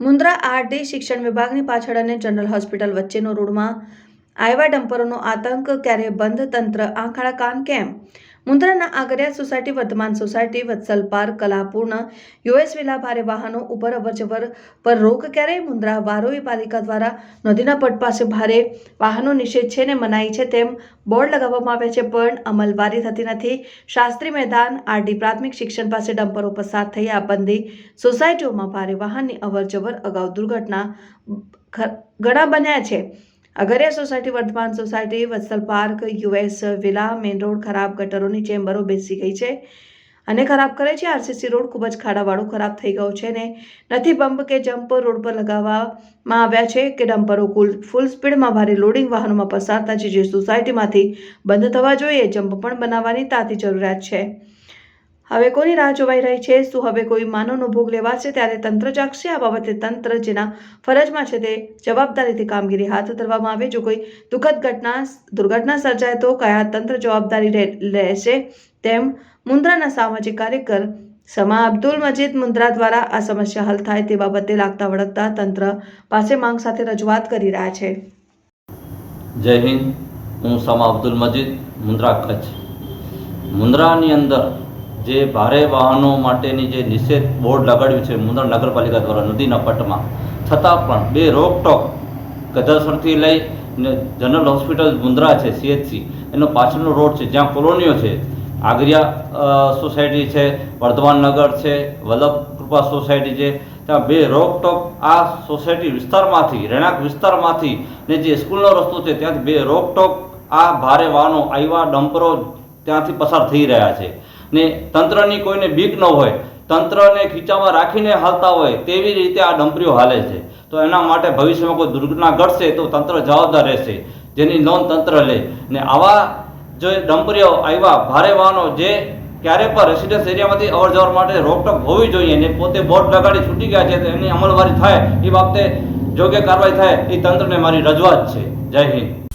Mundra RD શિક્ષણ વિભાગની પાછળ અને જનરલ હોસ્પિટલ વચ્ચેનો રોડમાં આવ્યા ડમ્પરોનો આતંક ક્યારે બંધ તંત્ર આંખાડા કાન કેમ? મુન્દ્રાના Agariya society, Vartman society, Vatsal park, Kalapurna US villa ભારે વાહનો ઉપર અવરજવર પર રોક ક્યારે મુન્દ્રા વારોઈ પાલિકા દ્વારા નદીના પટ પાસે ભારે વાહનો નિષેધ છે ને મનાઈ છે તેમ બોર્ડ લગાવવામાં આવ્યા છે, પણ અમલવારી થતી નથી. શાસ્ત્રી મેદાન, આરડી પ્રાથમિક શિક્ષણ પાસે ડમ્પરો પસાર થઈ આ બંધી સોસાયટીઓમાં ભારે વાહનની અવરજવર અગાઉ દુર્ઘટના ઘણા બન્યા છે. Agariya society, Vardhman society, Vatsal park US villa, main road, ખરાબ ગટરોની ચેમ્બરો બેસી ગઈ છે અને ખરાબ કરે છે. આરસીસી રોડ ખૂબ જ ખાડાવાળો, ખરાબ થઈ ગયો છે ને નથી બમ્પ કે જમ્પ રોડ પર લગાવવામાં આવ્યા છે કે ડમ્પરો કુલ ફૂલ સ્પીડમાં ભારે લોડિંગ વાહનોમાં પસાર થાય છે. જે સોસાયટીમાંથી બંધ થવા જોઈએ, જમ્પ પણ બનાવવાની તાતી જરૂરિયાત છે. હવે કોની રાહ જોવાઈ રહી છે? શું હવે કોઈ માનવનો ભોગ લેવાશે? ત્યારે તંત્ર જાગશે. આ બાબતે તંત્ર જેના ફરજમાં છે તે જવાબદારીથી કામગીરી હાથ ધરવામાં આવે. જો કોઈ દુઃખદ ઘટના, દુર્ઘટના સર્જાય તો કયા તંત્ર જવાબદારી લેશે? તેમ મુન્દ્રાના સામાજિક કાર્યકર સમા અબ્દુલ મજીદ મુન્દ્રા દ્વારા આ સમસ્યા હલ થાય તે બાબતે લાગતા વળગતા તંત્ર પાસે માંગ સાથે રજૂઆત કરી રહ્યા છે. જય હિન્દ. હું સમા અબ્દુલ મજીદ, મુન્દ્રા કચ્છ. મુન્દ્રાની અંદર જે ભારે વાહનો માટેની જે નિષેધ બોર્ડ લગાડ્યું છે મુન્દ્રા નગરપાલિકા દ્વારા નદીના પટમાં. છતાં પણ બે રોકટોક ગધરસરથી લઈ જનરલ હોસ્પિટલ મુંદ્રા છે, સીએચસી. એનો પાછળનો રોડ છે, જ્યાં કોલોનીઓ છે. આગરિયા સોસાયટી છે, વર્ધમાન નગર છે, વલ્લભ કૃપા સોસાયટી છે. ત્યાં બે રોકટોક આ સોસાયટી વિસ્તારમાંથી, રહેણાંક વિસ્તારમાંથી ને જે સ્કૂલનો રસ્તો છે, ત્યાંથી બે રોકટોક આ ભારે વાહનો આવ્યા, ડમ્પરો ત્યાંથી પસાર થઈ રહ્યા છે. ને તંત્રની કોઈને બીક ન હોય, તંત્રને ખીચામાં રાખીને હાલતા હોય, તેવી રીતે આ ડંપરીઓ હાલે છે. તો એના માટે ભવિષ્યમાં કોઈ દુર્ઘટના ઘટશે તો તંત્ર જવાબદાર રહેશે. જેની નોંધ તંત્ર લે. ને આવા જે ડંપરીઓ આવ્યા, ભારે વાહનો જે ક્યારે પણ રેસિડેન્સ એરિયામાંથી અવર જવર માટે રોકટોક હોવી જોઈએ ને પોતે બોર્ડ લગાડી છૂટી ગયા છે તો એની અમલવારી થાય, એ બાબતે યોગ્ય કાર્યવાહી થાય, એ તંત્રને મારી રજૂઆત છે. જય હિન્દ.